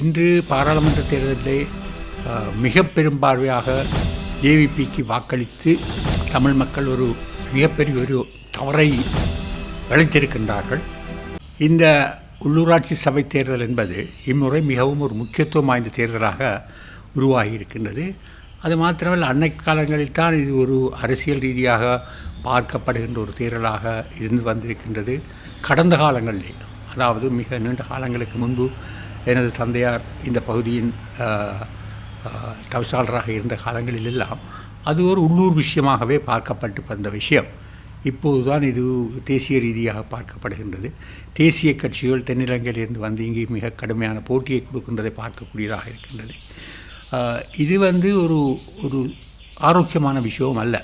இன்று பாராளுமன்ற தேர்தலிலே மிக பெரும்பான்மையாக ஜேவிபிக்கு வாக்களித்து தமிழ் மக்கள் ஒரு மிகப்பெரிய ஒரு தவறை விளைத்திருக்கின்றார்கள். இந்த உள்ளூராட்சி சபை தேர்தல் என்பது இம்முறை மிகவும் ஒரு முக்கியத்துவம் வாய்ந்த தேர்தலாக உருவாகி இருக்கின்றது அது மாத்திரமல்ல அன்னை காலங்களில் தான் இது ஒரு அரசியல் ரீதியாக பார்க்கப்படுகின்ற ஒரு தேர்தலாக இருந்து வந்திருக்கின்றது. கடந்த காலங்களில் அதாவது மிக நீண்ட காலங்களுக்கு முன்பு எனது தந்தையார் இந்த பகுதியின் தவசாளராக இருந்த தவிசாளராக இருந்த அது ஒரு உள்ளூர் விஷயமாகவே பார்க்கப்பட்டு வந்த விஷயம். இப்போது தான் இது தேசிய ரீதியாக பார்க்கப்படுகின்றது. தேசிய கட்சிகள் தென்னிலங்கையிலிருந்து வந்து இங்கே மிக கடுமையான போட்டியை கொடுக்கின்றதை பார்க்கக்கூடியதாக இருக்கின்றது. இது வந்து ஒரு ஒரு ஆரோக்கியமான விஷயம் அல்ல.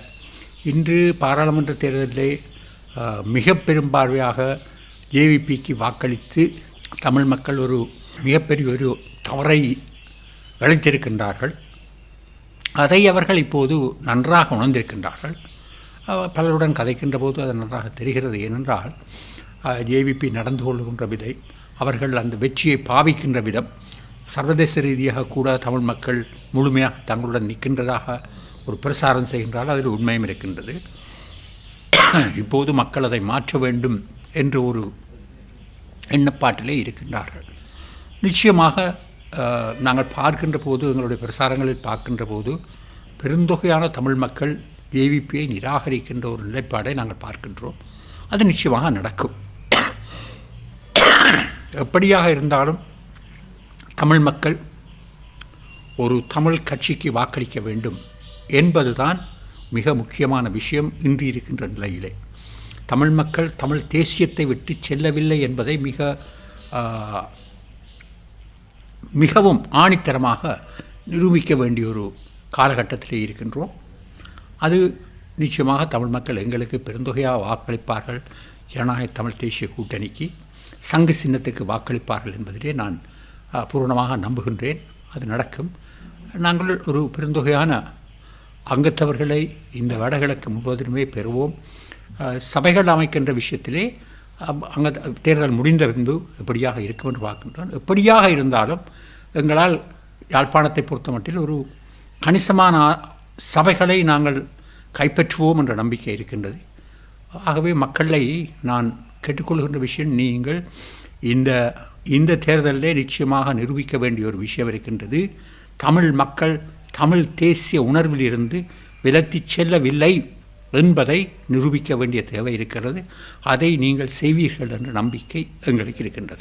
இன்று பாராளுமன்ற தேர்தலிலே மிக பெரும்பான்மையாக ஜேவிபிக்கு வாக்களித்து தமிழ் மக்கள் ஒரு மிகப்பெரிய ஒரு தவறை இழைத்திருக்கின்றார்கள் அதை அவர்கள் இப்போது நன்றாக உணர்ந்திருக்கின்றார்கள். பலருடன் கதைக்கின்ற போது அது நன்றாக தெரிகிறது. ஏனென்றால் ஜேவிபி நடந்து கொள்கின்ற விதை அவர்கள் அந்த வெற்றியை பாவிக்கின்ற விதம் சர்வதேச ரீதியாக கூட தமிழ் மக்கள் முழுமையாக தங்களுடன் நிற்கின்றதாக ஒரு பிரசாரம் செய்கின்றால் அதில் உண்மையும் இருக்கின்றது. இப்போது மக்கள் அதை மாற்ற வேண்டும் என்ற ஒரு எண்ணப்பாட்டிலே இருக்கின்றார்கள். நிச்சயமாக நாங்கள் பார்க்கின்ற போது எங்களுடைய பிரசாரங்களில் பார்க்கின்ற போது பெருந்தொகையான தமிழ் மக்கள் ஏவிபியை நிராகரிக்கின்ற ஒரு நிலைப்பாடை நாங்கள் பார்க்கின்றோம். அது நிச்சயமாக நடக்கும். எப்படியாக இருந்தாலும் தமிழ் மக்கள் ஒரு தமிழ் கட்சிக்கு வாக்களிக்க வேண்டும் என்பதுதான் மிக முக்கியமான விஷயம் இன்று இருக்கின்ற நிலையிலே. தமிழ் மக்கள் தமிழ் தேசியத்தை விட்டு செல்லவில்லை என்பதை மிக மிகவும் ஆணித்தரமாக நிரூபிக்க வேண்டிய ஒரு காலகட்டத்தில் இருக்கின்றோம். அது நிச்சயமாக தமிழ் மக்கள் எங்களுக்கு பெருந்தொகையாக வாக்களிப்பார்கள். ஜனநாயக தமிழ் தேசிய கூட்டணிக்கு சங்கு சின்னத்துக்கு வாக்களிப்பார்கள் என்பதிலே நான் பூர்ணமாக பூரணமாக நம்புகின்றேன். அது நடக்கும். நாங்கள் ஒரு பெருந்தொகையான அங்கத்தவர்களை இந்த வடகிழக்கு முழுவதுமே பெறுவோம். சபைகள் அமைக்கின்ற விஷயத்திலே அங்க தேர்தல் முடிந்த பின்பு எப்படியாக இருக்கும் என்று பார்க்கின்றோம். எப்படியாக இருந்தாலும் எங்களால் யாழ்ப்பாணத்தை பொறுத்தமட்டில் ஒரு கணிசமான சபைகளை நாங்கள் கைப்பற்றுவோம் என்ற நம்பிக்கை இருக்கின்றது. ஆகவே மக்களை நான் கேட்டுக்கொள்கின்ற விஷயம் நீங்கள் இந்த இந்த தேர்தலிலே நிச்சயமாக நிரூபிக்க வேண்டிய ஒரு விஷயம் இருக்கின்றது. தமிழ் மக்கள் தமிழ் தேசிய உணர்விலிருந்து விலத்திச் செல்லவில்லை. என்பதை நிரூபிக்க வேண்டிய தேவை இருக்கிறது. அதை நீங்கள் செய்வீர்கள் என்ற நம்பிக்கை எங்களுக்கு இருக்கின்றது.